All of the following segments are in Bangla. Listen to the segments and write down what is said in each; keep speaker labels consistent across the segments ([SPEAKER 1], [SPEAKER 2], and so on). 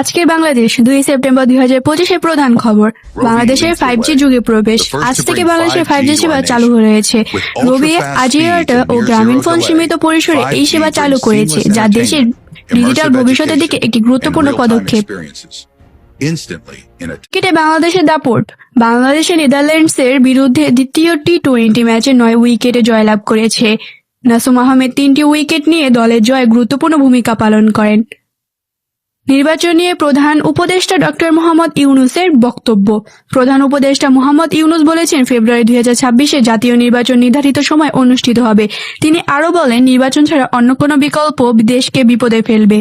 [SPEAKER 1] আজকের বাংলাদেশ দুই সেপ্টেম্বর দুই হাজার পঁচিশের প্রধান খবর। বাংলাদেশের ফাইভ জি যুগে প্রবেশ। আজ থেকে বাংলাদেশের ফাইভ জি সেবা চালু হয়েছে রবি আজ ও গ্রামীণ ফোন সীমিত পরিসরে এই সেবা চালু করেছে যা দেশের ডিজিটাল ভবিষ্যতের দিকে একটি গুরুত্বপূর্ণ পদক্ষেপ। ক্রিকেটে বাংলাদেশের দাপট। বাংলাদেশে নেদারল্যান্ডসের বিরুদ্ধে দ্বিতীয় টি টোয়েন্টি ম্যাচে নয় উইকেটে জয়লাভ করেছে। নাসুম আহমেদ তিনটি উইকেট নিয়ে দলের জয়ে গুরুত্বপূর্ণ ভূমিকা পালন করেন। নির্বাচন নিয়ে প্রধান উপদেষ্টা ডক্টর মোহাম্মদ ইউনুসের বক্তব্য। প্রধান উপদেষ্টা মোহাম্মদ ইউনুস বলেছেন, ফেব্রুয়ারি দুই হাজার ছাব্বিশে জাতীয় নির্বাচন নির্ধারিত সময় অনুষ্ঠিত হবে। তিনি আরও বলেন, নির্বাচন ছাড়া অন্য কোনো বিকল্প দেশকে বিপদে ফেলবে।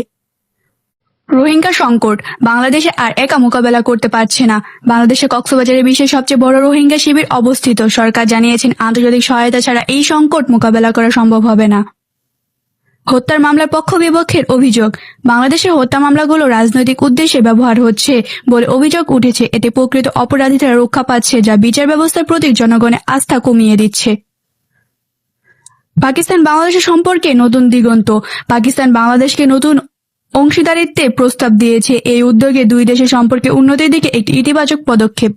[SPEAKER 1] রোহিঙ্গা সংকট, বাংলাদেশে আর একা মোকাবেলা করতে পারছে না। বাংলাদেশে কক্সবাজারে বিশ্বের সবচেয়ে বড় রোহিঙ্গা শিবির অবস্থিত। সরকার জানিয়েছেন, আন্তর্জাতিক সহায়তা ছাড়া এই সংকট মোকাবেলা করা সম্ভব হবে না। হত্যার মামলার পক্ষ বিপক্ষের অভিযোগ। বাংলাদেশের হত্যা মামলাগুলো রাজনৈতিক উদ্দেশ্যে ব্যবহার হচ্ছে বলে অভিযোগ উঠেছে। এতে প্রকৃত অপরাধীরা রক্ষা পাচ্ছে যা বিচার ব্যবস্থার প্রতি জনগণের আস্থা কমিয়ে দিচ্ছে। পাকিস্তান বাংলাদেশের সম্পর্কে নতুন দিগন্ত। পাকিস্তান বাংলাদেশকে নতুন অংশীদারিত্বে প্রস্তাব দিয়েছে। এই উদ্যোগে দুই দেশের সম্পর্কে উন্নতির দিকে একটি ইতিবাচক পদক্ষেপ।